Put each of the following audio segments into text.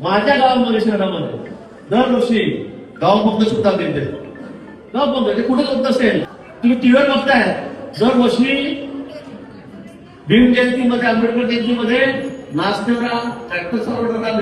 माझ्या गावामध्ये शहरामध्ये दरवर्षी गावबंद सुद्धा देते गावबंद ते कुठे होत असेल. तुम्ही टीव्हीवर बघताय. दरवर्षी भीम आंबेडकर जयंतीमध्ये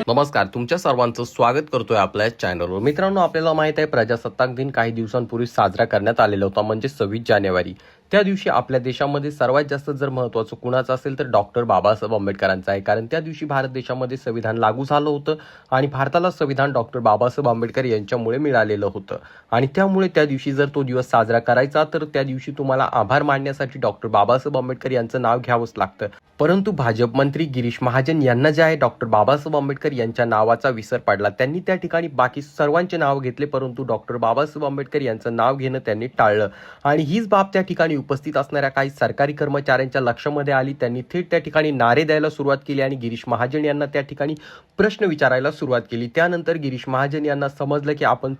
नमस्कार तुमच्या सर्वांचं स्वागत करतोय आपल्या चॅनलवर मित्रांनो आपल्याला माहीत आहे प्रजासत्ताक दिन काही दिवसांपूर्वी साजरा करण्यात आलेला होता म्हणजे सव्वीस जानेवारी. त्या दिवशी आपल्या देशामध्ये सर्वात जास्त जर महत्वाचं कुणाचं असेल तर डॉक्टर बाबासाहेब आंबेडकरांचं आहे. कारण त्या दिवशी भारत देशामध्ये संविधान लागू झालं होतं आणि भारताला संविधान डॉक्टर बाबासाहेब आंबेडकर यांच्यामुळे मिळालेलं होतं. आणि त्यामुळे त्या दिवशी जर तो दिवस साजरा करायचा तर त्या दिवशी तुम्हाला आभार मानण्यासाठी डॉक्टर बाबासाहेब आंबेडकर यांचं नाव घ्यावंच लागतं. परंतु भाजप मंत्री गिरीश महाजन यांना जे आहे डॉक्टर बाबासाहेब आंबेडकर यांच्या नावाचा विसर पडला. त्यांनी त्या ठिकाणी बाकी सर्वांचे नाव घेतले परंतु डॉक्टर बाबासाहेब आंबेडकर यांचं नाव घेणं त्यांनी टाळलं. आणि हीच बाब त्या ठिकाणी उपस्थित असणाऱ्या काही सरकारी कर्मचाऱ्यांच्या लक्षामध्ये आली. त्यांनी थेट त्या ठिकाणी नारे द्यायला सुरुवात केली आणि गिरीश महाजन यांना त्या ठिकाणी प्रश्न विचारायला सुरुवात केली. त्यानंतर गिरीश महाजन यांना समजलं की आपण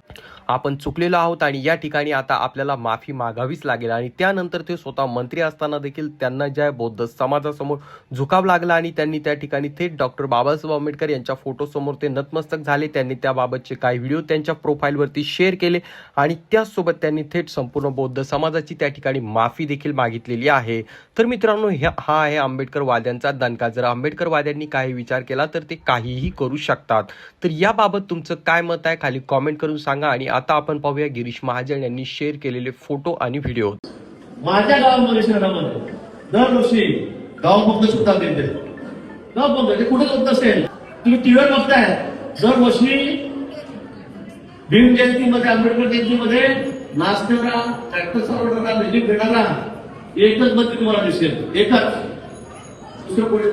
आपण चुकलेलो आहोत आणि या ठिकाणी आता आपल्याला माफी मागावीच लागेल. आणि त्यानंतर ते स्वतः मंत्री असताना देखील त्यांना ज्या बौद्ध समाजासमोर झुकाव लागला आणि त्यांनी त्या ठिकाणी थेट डॉक्टर बाबासाहेब आंबेडकर यांच्या फोटोसमोर ते नतमस्तक झाले. त्यांनी त्याबाबतचे काही व्हिडिओ त्यांच्या प्रोफाईलवरती शेअर केले आणि त्याचसोबत त्यांनी थेट संपूर्ण बौद्ध समाजाची त्या ठिकाणी मा माफी देखील मागितलेली आहे. तर मित्रांनो हा आहे आंबेडकरवाद्यांचा दणका. जर आंबेडकरवाद्यांनी काही विचार केला तर ते काहीही करू शकतात. तर याबाबत तुमचं काय मत आहे? खाली कॉमेंट करून सांगा आणि आता आपण पाहूया गिरीश महाजन यांनी शेअर केलेले फोटो आणि व्हिडिओ माझ्या गावामध्ये शहरामध्ये दरवर्षी गावबंद सुद्धा देते. गावबंद कुठे होत असेल तुम्ही टीव्हीवर बघताय. दरवर्षी भीम जयंतीमध्ये आंबेडकर जयंतीमध्ये नाचणारा ट्रॅक्टर चालवणारा मिटिंग घेणारा एकच मंत्री तुम्हाला दिसेल. एकच. दुसरं कोणी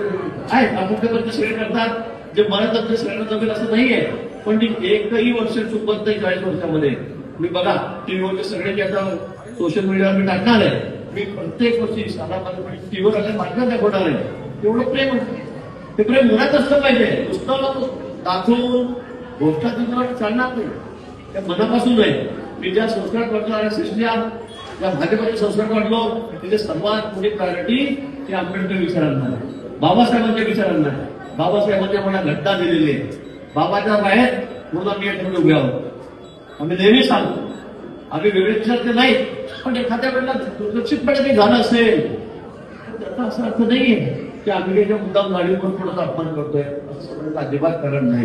आहे मुख्यमंत्री सगळे करतात. जे मला तज्ञ सगळ्यांना जमेल असं नाहीये. पण ती एकही वर्ष चुकत नाही चाळीस वर्षामध्ये. मी बघा टीव्हीवरचे सगळे जे आता सोशल मीडियावर मी टाकणार आहे. मी प्रत्येक वर्षी साधारण टीव्हीवर आल्या बातम्या दाखवणार आहे तेवढं प्रेम ते प्रेम मनात असलं पाहिजे. नुसतं दाखवून गोष्टात चालणार नाही. त्या मनापासून नाही. मी ज्या संस्कार करतो आणि शिष्या ज्या भाजपच्या संस्कार वाटलो त्याचे सर्वात मोठी प्रायोरिटी ते आंबेडकर विचारांना आहे. बाबासाहेबांच्या विचारांना आहे. बाबासाहेबांच्या आम्हाला घटना दिलेली आहे. बाबाच्या बाहेर पूर्ण मी ठेवून उभे आहोत. आम्ही नेहमी सांगतो आम्ही वेगळे विचारते नाही पण एखाद्या वेळेला दुर्लक्षितपणे ते झालं असेल तर त्याचा असा अर्थ नाहीये की आम्ही मुद्दा मुद्दाम गाडीवर थोडासा अपमान करतोय. असं समजायचं अजिबात कारण नाही.